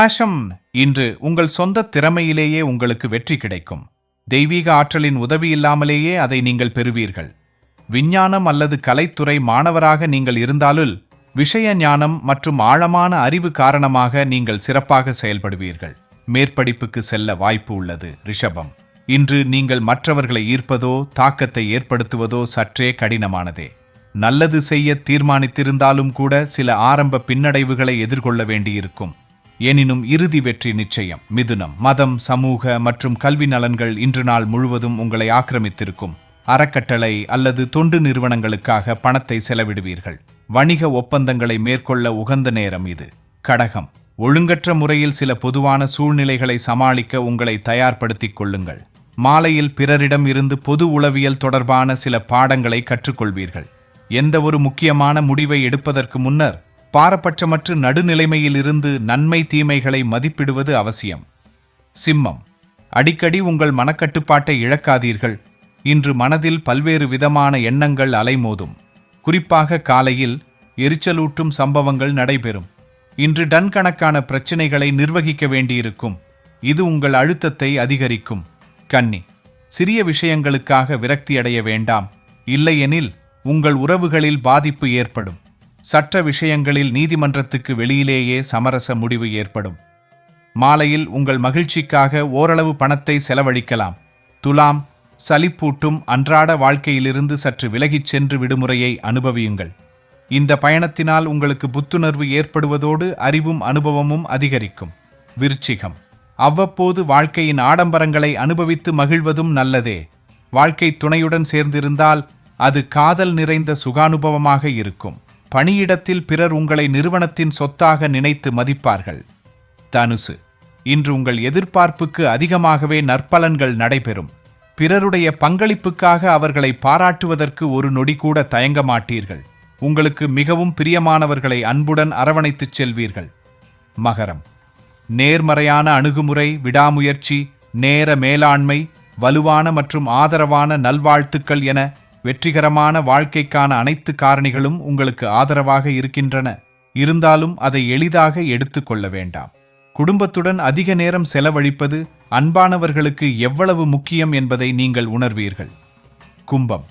பாஷம் இன்று உங்கள் சொந்த திறமையிலேயே உங்களுக்கு வெற்றி கிடைக்கும். தெய்வீக ஆற்றலின் உதவி இல்லாமலேயே அதை நீங்கள் பெறுவீர்கள். விஞ்ஞானம் அல்லது கலைத்துறை மாணவராக நீங்கள் இருந்தாலும் விஷய ஞானம் மற்றும் ஆழமான அறிவு காரணமாக நீங்கள் சிறப்பாக செயல்படுவீர்கள். மேற்படிப்புக்கு செல்ல வாய்ப்பு உள்ளது ரிஷபம். இன்று நீங்கள் மற்றவர்களை ஈர்ப்பதோ தாக்கத்தை ஏற்படுத்துவதோ சற்றே கடினமானதே. நல்லது செய்ய தீர்மானித்திருந்தாலும் கூட சில ஆரம்ப பின்னடைவுகளை எதிர்கொள்ள வேண்டியிருக்கும். எனினும் இறுதி வெற்றி நிச்சயம். மிதுனம் மதம் சமூக மற்றும் கல்வி நலன்கள் இன்று நாள் முழுவதும் உங்களை ஆக்கிரமித்திருக்கும். அறக்கட்டளை அல்லது தொண்டு நிறுவனங்களுக்காக பணத்தை செலவிடுவீர்கள். வணிக ஒப்பந்தங்களை மேற்கொள்ள உகந்த நேரம் இது. கடகம் ஒழுங்கற்ற முறையில் சில பொதுவான சூழ்நிலைகளை சமாளிக்க உங்களை தயார்படுத்திக் கொள்ளுங்கள். மாலையில் பிறரிடம் இருந்து பொது உளவியல் தொடர்பான சில பாடங்களை கற்றுக்கொள்வீர்கள். எந்த ஒரு முக்கியமான முடிவை எடுப்பதற்கு முன்னர் பாரபட்சமற்று நடுநிலைமையிலிருந்து நன்மை தீமைகளை மதிப்பிடுவது அவசியம். சிம்மம் அடிக்கடி உங்கள் மனக்கட்டுப்பாட்டை இழக்காதீர்கள். இன்று மனதில் பல்வேறு விதமான எண்ணங்கள் அலைமோதும். குறிப்பாக காலையில் எரிச்சலூட்டும் சம்பவங்கள் நடைபெறும். இன்று டன் கணக்கான பிரச்சினைகளை நிர்வகிக்க வேண்டியிருக்கும். இது உங்கள் அழுத்தத்தை அதிகரிக்கும். கன்னி சிறிய விஷயங்களுக்காக விரக்தியடைய வேண்டாம். இல்லையெனில் உங்கள் உறவுகளில் பாதிப்பு ஏற்படும். சட்ட விஷயங்களில் நீதிமன்றத்துக்கு வெளியிலேயே சமரச முடிவு ஏற்படும். மாலையில் உங்கள் மகிழ்ச்சிக்காக ஓரளவு பணத்தை செலவழிக்கலாம். துலாம் சலிப்பூட்டும் அன்றாட வாழ்க்கையிலிருந்து சற்று விலகிச் சென்று விடுமுறையை அனுபவியுங்கள். இந்த பயணத்தினால் உங்களுக்கு புத்துணர்வு ஏற்படுவதோடு அறிவும் அனுபவமும் அதிகரிக்கும். விருச்சிகம். அவ்வப்போது வாழ்க்கையின் ஆடம்பரங்களை அனுபவித்து மகிழ்வதும் நல்லதே. வாழ்க்கை துணையுடன் சேர்ந்திருந்தால் அது காதல் நிறைந்த சுகானுபவமாக இருக்கும். பணியிடத்தில் பிறர் உங்களை நிறுவனத்தின் சொத்தாக நினைத்து மதிப்பார்கள். தனுசு இன்று உங்கள் எதிர்பார்ப்புக்கு அதிகமாகவே நற்பலன்கள் நடைபெறும். பிறருடைய பங்களிப்புக்காக அவர்களை பாராட்டுவதற்கு ஒரு நொடி கூட தயங்க மாட்டீர்கள். உங்களுக்கு மிகவும் பிரியமானவர்களை அன்புடன் அரவணைத்துச் செல்வீர்கள். மகரம் நேர்மறையான அணுகுமுறை விடாமுயற்சி நேர மேலாண்மை வலுவான மற்றும் ஆதரவான நல்வாழ்த்துக்கள் என வெற்றிகரமான வாழ்க்கைக்கான அனைத்து காரணிகளும் உங்களுக்கு ஆதரவாக இருக்கின்றன. இருந்தாலும் அதை எளிதாக எடுத்துக்கொள்ள வேண்டாம். குடும்பத்துடன் அதிக நேரம் செலவழிப்பது அன்பானவர்களுக்கு எவ்வளவு முக்கியம் என்பதை நீங்கள் உணர்வீர்கள். கும்பம்.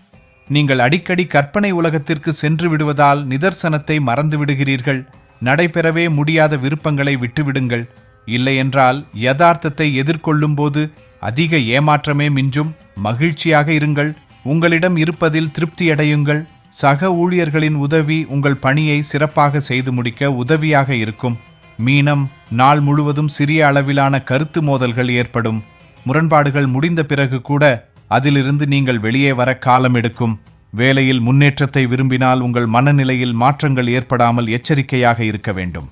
நீங்கள் அடிக்கடி கற்பனை உலகத்திற்கு சென்று விடுவதால் நிதர்சனத்தை மறந்துவிடுகிறீர்கள் நடைபெறவே முடியாத விருப்பங்களை விட்டுவிடுங்கள். இல்லையென்றால் யதார்த்தத்தை எதிர்கொள்ளும்போது அதிக ஏமாற்றமே மிஞ்சும். மகிழ்ச்சியாக இருங்கள். உங்களிடம் இருப்பதில் திருப்தியடையுங்கள். சக ஊழியர்களின் உதவி உங்கள் பணியை சிறப்பாக செய்து முடிக்க உதவியாக இருக்கும். மீனம் நாள் முழுவதும் சிறிய அளவிலான கருத்து மோதல்கள் ஏற்படும். முரண்பாடுகள் முடிந்த பிறகு கூட அதிலிருந்து நீங்கள் வெளியே வர காலம் எடுக்கும். வேலையில் முன்னேற்றத்தை விரும்பினால் உங்கள் மனநிலையில் மாற்றங்கள் ஏற்படாமல் எச்சரிக்கையாக இருக்க வேண்டும்.